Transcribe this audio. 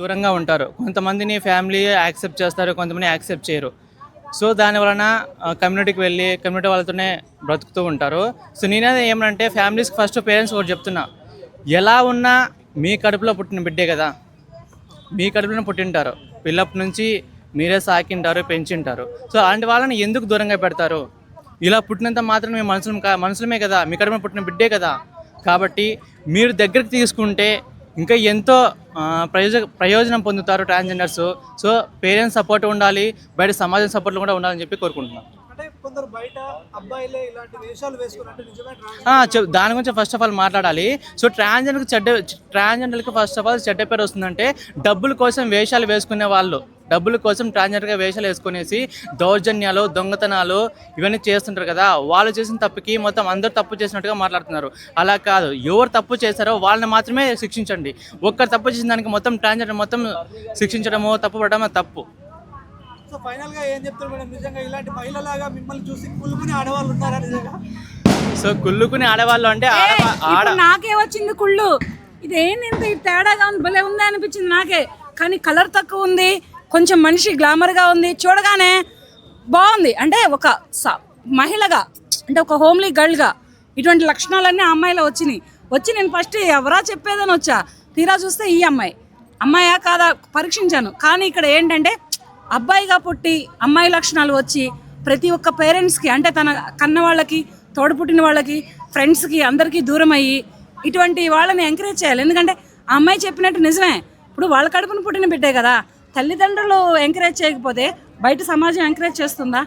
దూరంగా ఉంటారు. కొంతమందిని ఫ్యామిలీ యాక్సెప్ట్ చేస్తారు కొంతమంది యాక్సెప్ట్ చేయరు. సో దాని వలన కమ్యూనిటీకి వెళ్ళి కమ్యూనిటీ వాళ్ళతోనే బ్రతుకుతూ ఉంటారు. సో నేనేది ఏమంటే ఫ్యామిలీస్కి ఫస్ట్ పేరెంట్స్ ఒకటి చెప్తున్నా. ఎలా ఉన్నా మీ కడుపులో పుట్టిన బిడ్డే కదా. మీ కడుపులోనే పుట్టింటారు. పిల్లప్పటి నుంచి మీరే సాకింటారు పెంచింటారు. సో అలాంటి వాళ్ళని ఎందుకు దూరంగా పెడతారు? ఇలా పుట్టినంత మాత్రం మీ మనసులు మనసులమే మనుషులమే కదా. మీ కడుపులో పుట్టిన బిడ్డే కదా. కాబట్టి మీరు దగ్గరికి తీసుకుంటే ఇంకా ఎంతో ప్రయోజ ప్రయోజనం పొందుతారు ట్రాన్స్జెండర్స్ సో పేరెంట్స్ సపోర్ట్ ఉండాలి బయట సమాజం సపోర్ట్ కూడా ఉండాలని చెప్పి కోరుకుంటున్నాను దాని గురించి ఫస్ట్ ఆఫ్ ఆల్ మాట్లాడాలి. సో ట్రాన్స్జెండర్కి చెడ్డ ట్రాన్స్జెండర్కి ఫస్ట్ ఆఫ్ ఆల్ చెడ్డ పేరు వస్తుందంటే డబ్బుల కోసం వేషాలు వేసుకునే వాళ్ళు. డబ్బుల కోసం ట్రాన్స్జెండర్గా వేషాలు వేసుకునేసి దౌర్జన్యాలు దొంగతనాలు ఇవన్నీ చేస్తుంటారు కదా. వాళ్ళు చేసిన తప్పుకి మొత్తం అందరూ తప్పు చేసినట్టుగా మాట్లాడుతున్నారు. అలా కాదు. ఎవరు తప్పు చేశారో వాళ్ళని మాత్రమే శిక్షించండి. ఒక్కరు తప్పు చేసిన దానికి మొత్తం ట్రాన్స్జెండర్ మొత్తం శిక్షించడమో తప్పు పడడమో తప్పు. సో ఫైనల్గా ఏం చెప్తారు మేడం? నిజంగా ఇలాంటి మహిళలాగా మిమ్మల్ని చూసి కులుకుని ఆడవాళ్ళు ఉన్నారా నిజంగా? సో కుళ్ళుకుని ఆడవాళ్ళు అంటే ఆడ నాకే వచ్చింది కుళ్ళు. ఇదేంటి ఇంత ఈ తేడాగా ఉంది? భలే ఉంది అనిపించింది నాకే. కానీ కలర్ తక్కువ ఉంది. కొంచెం మనిషి గ్లామర్గా ఉంది చూడగానే బాగుంది. అంటే ఒక స- మహిళగా అంటే ఒక హోమ్లీ గర్ల్గా ఇటువంటి లక్షణాలన్నీ ఆ అమ్మాయిలో వచ్చినాయి. వచ్చి నేను ఫస్ట్ ఎవరా చెప్పేదని వచ్చా? తీరా చూస్తే ఈ అమ్మాయి. అమ్మాయా కాదా? పరీక్షించాను. కానీ ఇక్కడ ఏంటంటే అబ్బాయిగా పుట్టి అమ్మాయి లక్షణాలు వచ్చి ప్రతి ఒక్క పేరెంట్స్కి అంటే తన కన్న వాళ్ళకి తోడు పుట్టిన వాళ్ళకి ఫ్రెండ్స్కి అందరికీ దూరం అయ్యి ఇటువంటి వాళ్ళని ఎంకరేజ్ చేయాలి. ఎందుకంటే ఆ అమ్మాయి చెప్పినట్టు నిజమే. ఇప్పుడు వాళ్ళ కడుపును పుట్టిన బిడ్డే కదా. తల్లిదండ్రులు ఎంకరేజ్ చేయకపోతే బయట సమాజం ఎంకరేజ్ చేస్తుందా?